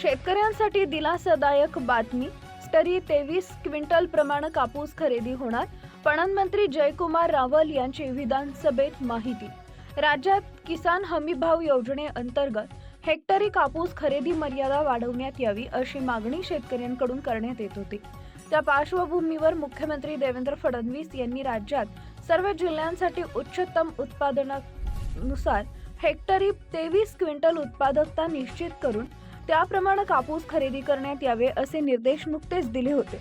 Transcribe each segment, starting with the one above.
शेतकऱ्यांसाठी दिलासादायक बातमी. तरी तेवीस क्विंटल प्रमाण कापूस खरेदी होणार. पणन मंत्री जयकुमार रावल यांची विधानसभेत माहिती. राज्यात किसान हमी भाव योजनेअंतर्गत हेक्टरी कापूस खरेदी मर्यादा वाढवण्यात यावी अशी मागणी शेतकऱ्यांकडून करण्यात येत होती. त्या पार्श्वभूमीवर मुख्यमंत्री देवेंद्र फडणवीस यांनी राज्यात सर्व जिल्ह्यांसाठी उच्चतम उत्पादनानुसार हेक्टरी तेवीस क्विंटल उत्पादकता निश्चित करून त्याप्रमाणे कापूस खरेदी करण्यात यावे असे निर्देश नुकतेच दिले होते.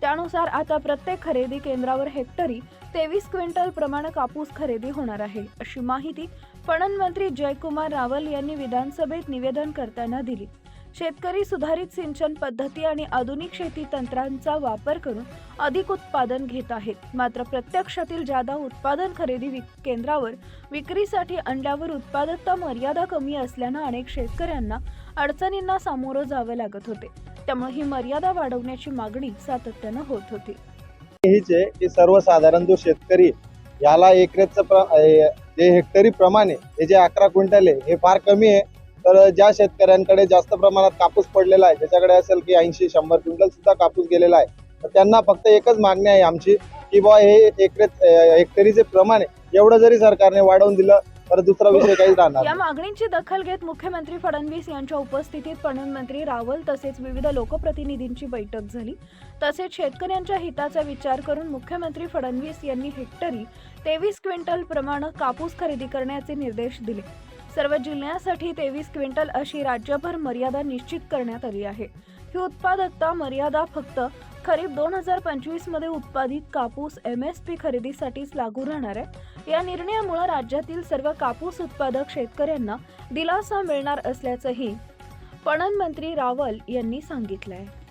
त्यानुसार आता प्रत्येक खरेदी केंद्रावर हेक्टरी तेवीस क्विंटल प्रमाणे कापूस खरेदी होणार आहे अशी माहिती पणन मंत्री जयकुमार रावल यांनी विधानसभेत निवेदन करताना दिली. शेतकरी सुधारित सिंचन पद्धती आणि आधुनिक शेती तंत्रांचा वापर करून अधिक उत्पादन घेत आहेत. मात्र प्रत्यक्षातील जादा उत्पादन खरेदी विक- केंद्रावर विक्रीसाठी आणल्यावर उत्पादकता मर्यादा कमी असल्यानं अनेक शेतकऱ्यांना अडचणींना सामोरं जावं लागत होते. त्यामुळे ही मर्यादा वाढवण्याची मागणी सातत्यानं होत होती. हीच आहे की सर्वसाधारण जो शेतकरी याला एकरेचं प्र जे हेक्टरी प्रमाणे हे जे अकरा क्विंटल आहे हे फार कमी आहे. तर ज्या शेतकऱ्यांकडे जास्त प्रमाणात कापूस पडलेला आहे ज्याच्याकडे असेल की ऐंशी शंभर क्विंटल सुद्धा कापूस गेलेला आहे तर त्यांना फक्त एकच मागणी आहे आमची की बा हे एकरे हेक्टरीचे प्रमाण एवढं जरी सरकारने वाढवून दिलं परत दुसरा विषय काहीच राहणार या मागणींची दखल घेत मुख्यमंत्री फडणवीस यांच्या उपस्थितीत पणन मंत्री रावल तसेच विविध लोकप्रतिनिधींची बैठक झाली. तसेच शेतकऱ्यांच्या हिताचा विचार करून मुख्यमंत्री फडणवीस यांनी हेक्टरी तेवीस क्विंटल प्रमाणे कापूस खरेदी करण्याचे निर्देश दिले. सर्व जिल्ह्यांसाठी तेवीस क्विंटल अशी राज्यभर मर्यादा निश्चित करण्यात आली आहे. ही उत्पादकता मर्यादा फक्त खरीप दोन हजार पंचवीसमध्ये उत्पादित कापूस एम एस पी खरेदीसाठीच लागू राहणार आहे. या निर्णयामुळे राज्यातील सर्व कापूस उत्पादक शेतकऱ्यांना दिलासा मिळणार असल्याचंही पणन मंत्री रावल यांनी सांगितलं आहे